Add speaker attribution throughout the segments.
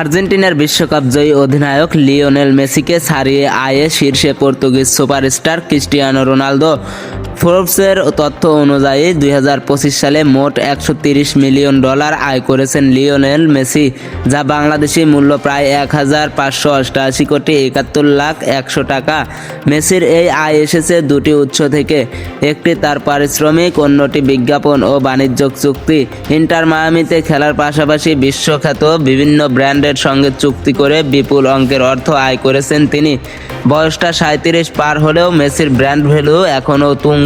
Speaker 1: আর্জেন্টিনার বিশ্বকাপ জয়ী অধিনায়ক লিওনেল মেসিকে ছাড়িয়ে আয়ে শীর্ষে পর্তুগিজ সুপারস্টার ক্রিস্টিয়ানো রোনালদো। ফোর্বসের তথ্য অনুযায়ী দুই হাজার পঁচিশ সালে মোট একশো মিলিয়ন ডলার আয় করেছেন লিওনেল মেসি, যা বাংলাদেশি মূল্য প্রায় এক হাজার পাঁচশো অষ্টআশি কোটি একাত্তর লাখ একশো টাকা। মেসির এই আয় এসেছে দুটি উৎস থেকে, একটি তার পারিশ্রমিক, অন্যটি বিজ্ঞাপন ও বাণিজ্যিক চুক্তি। ইন্টার মায়ামিতে খেলার পাশাপাশি বিশ্বখ্যাত বিভিন্ন ব্র্যান্ডের সঙ্গে চুক্তি করে বিপুল অঙ্কের অর্থ আয় করেছেন তিনি। বয়সটা সাঁত্রিশ পার হলেও মেসির ব্র্যান্ড ভ্যালু এখনও তুঙ্গে।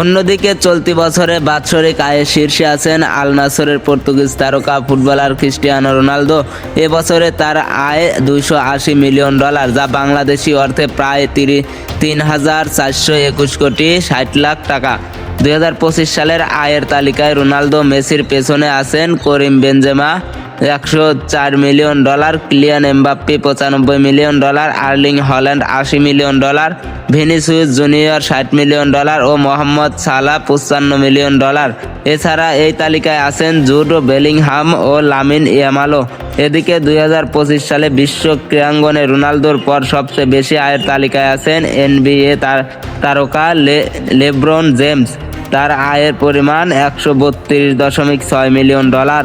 Speaker 1: অন্যদিকে চলতি বছরে বাৎসরিক আয়ের শীর্ষে আছেন আল নাসরের পর্তুগিজ তারকা ফুটবলার ক্রিস্টিয়ানো রোনালদো। এবছরে তার আয় দুইশো আশি মিলিয়ন ডলার, যা বাংলাদেশি অর্থে প্রায় তিরি তিন হাজার চারশো একুশ কোটি ষাট লাখ টাকা। দু হাজার পঁচিশ সালের আয়ের তালিকায় রোনালদো, মেসির পেছনে আছেন করিম বেনজেমা একশো চার মিলিয়ন ডলার, ক্লিয়ান এমবাপ্পি পঁচানব্বই মিলিয়ন ডলার, আর্লিং হল্যান্ড আশি মিলিয়ন ডলার ভিনিসিয়াস জুনিয়র ষাট মিলিয়ন ডলার ও মোহাম্মদ সালা পঁচান্ন মিলিয়ন ডলার। এছাড়া এই তালিকায় আছেন জুড, বেলিংহাম ও লামিন ইয়ামালো এদিকে দুই হাজার পঁচিশ সালে বিশ্ব ক্রীড়াঙ্গনে রোনালদোর পর সবচেয়ে বেশি আয়ের তালিকায় আছেন এনবিএ তার তারকা লেব্রন জেমস। তার আয়ের পরিমাণ একশো বত্রিশ দশমিক ছয় মিলিয়ন ডলার।